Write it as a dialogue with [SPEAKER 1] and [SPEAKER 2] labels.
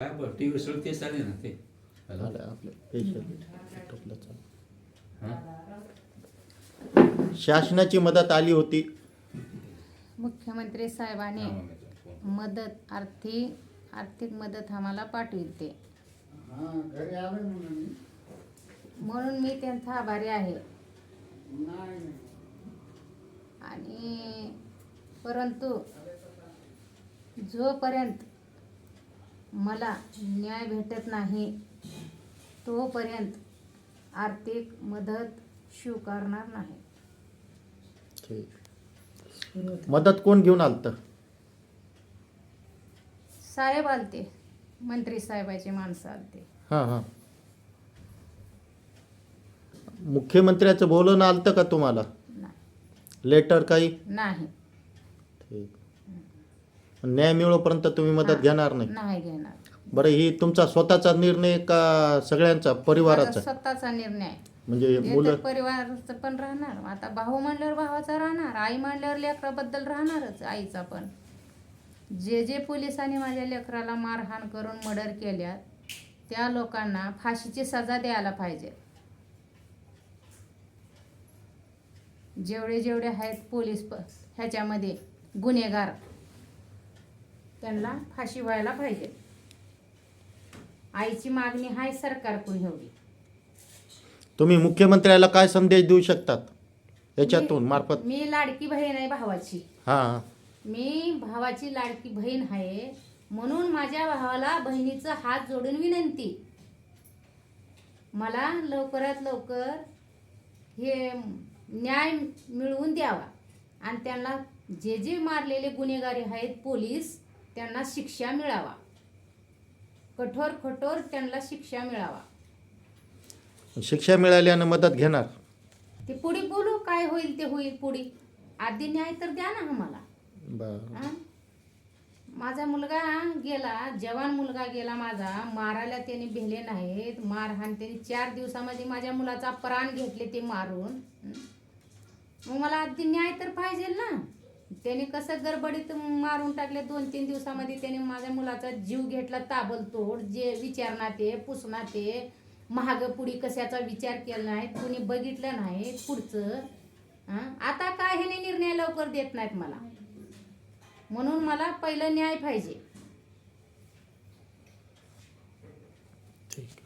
[SPEAKER 1] काय बरं? T V सगळं तेच आले ना ते? हॅलो?
[SPEAKER 2] आलं आपलं. पेशल लॅपटॉपला चालू.
[SPEAKER 1] हां?
[SPEAKER 2] शासनाची मदत आली होती.
[SPEAKER 3] मुख्यमंत्री साहेबांनी
[SPEAKER 1] हां.
[SPEAKER 3] मदत आर्थिक आर्थिक मदत आम्हाला पाठविल ते. म्हणून मी. त्यांचा आभारी आहे. आणि परंतु जोपर्यंत मला न्याय भेटत नाही. तोपर्यंत आर्थिक मदत स्वीकारणार नाही.
[SPEAKER 2] ठीक मदत कोण घेऊन आलत?
[SPEAKER 3] साहेब आलते. मंत्री साहेबाचे माणसं आलते.
[SPEAKER 2] हां हां. मुख्यमंत्र्याचं बोलवणं आलतं का तुम्हाला?
[SPEAKER 3] नाही.
[SPEAKER 2] लेटर काही?
[SPEAKER 3] नाही.
[SPEAKER 2] ठीक. न्याय मिळोपर्यंत तुम्ही मदत. घेणार नाही.
[SPEAKER 3] नाही घेणार.
[SPEAKER 2] बरं ही तुमचा स्वतःचा निर्णय का सगळ्यांचा परिवाराचा?
[SPEAKER 3] माझा स्वतःचा निर्णय.
[SPEAKER 2] म्हणजे
[SPEAKER 3] हे तर
[SPEAKER 2] मुलं
[SPEAKER 3] परिवाराचं पण राहणार. आता भाऊ म्हणल्यावर भावाचा राहणार आई म्हणल्यावर लेकराबद्दल राहणारच आईचा पण. जे जे पोलिसांनी माझ्या लेकराला मारहाण करून मर्डर केल्यात त्या लोकांना फाशीची सजा द्यायला पाहिजे. जेवढे जेवढे आहेत पोलीस प ह्याच्यामध्ये गुन्हेगार. त्यांना फाशी व्हायला पाहिजे. आईची मागणी आहे सरकारकडून एवढी.
[SPEAKER 2] तुम्ही मुख्यमंत्र्याला काय संदेश देऊ शकतात? याच्यातून
[SPEAKER 3] मी-
[SPEAKER 2] मार्फत.
[SPEAKER 3] मी लाडकी बहीण आहे भावाची.
[SPEAKER 2] हां.
[SPEAKER 3] मी भावाची लाडकी बहीण आहे. म्हणून माझ्या भावाला बहिणीचं हात जोडून विनंती. मला लवकरात लवकर हे न्याय मिळवून द्यावा. आणि त्यांना जे जे मारलेले गुन्हेगारी आहेत पोलीस त्यांना शिक्षा मिळावा. कठोर कठोर त्यांना शिक्षा मिळावा.
[SPEAKER 2] शिक्षा मिळाल्यानं मदत घेणार.
[SPEAKER 3] ते पुढे बोलू काय होईल ते होईल पुढे. आधी न्याय तर द्या ना आम्हाला? माझा मुलगा गेला जवान मुलगा गेला माझा मारायला त्याने भेले नाहीत. मारहाण त्यांनी चार दिवसामध्ये माझ्या मुलाचा प्राण घेतले ते मारून? मग मला आधी न्याय तर पाहिजे ना. त्याने कसं गडबडीत मारून टाकले दोन तीन दिवसामध्ये त्याने माझ्या मुलाचा जीव घेतला ताबलतोड जे विचारणार ते पुसणार ते. महाग पुढी कशाचा विचार केला नाही कुणी बघितलं नाही पुढचं. आता काय हे निर्णय लवकर देत नाहीत मला. म्हणून मला पहिलं न्याय पाहिजे.
[SPEAKER 2] ठीक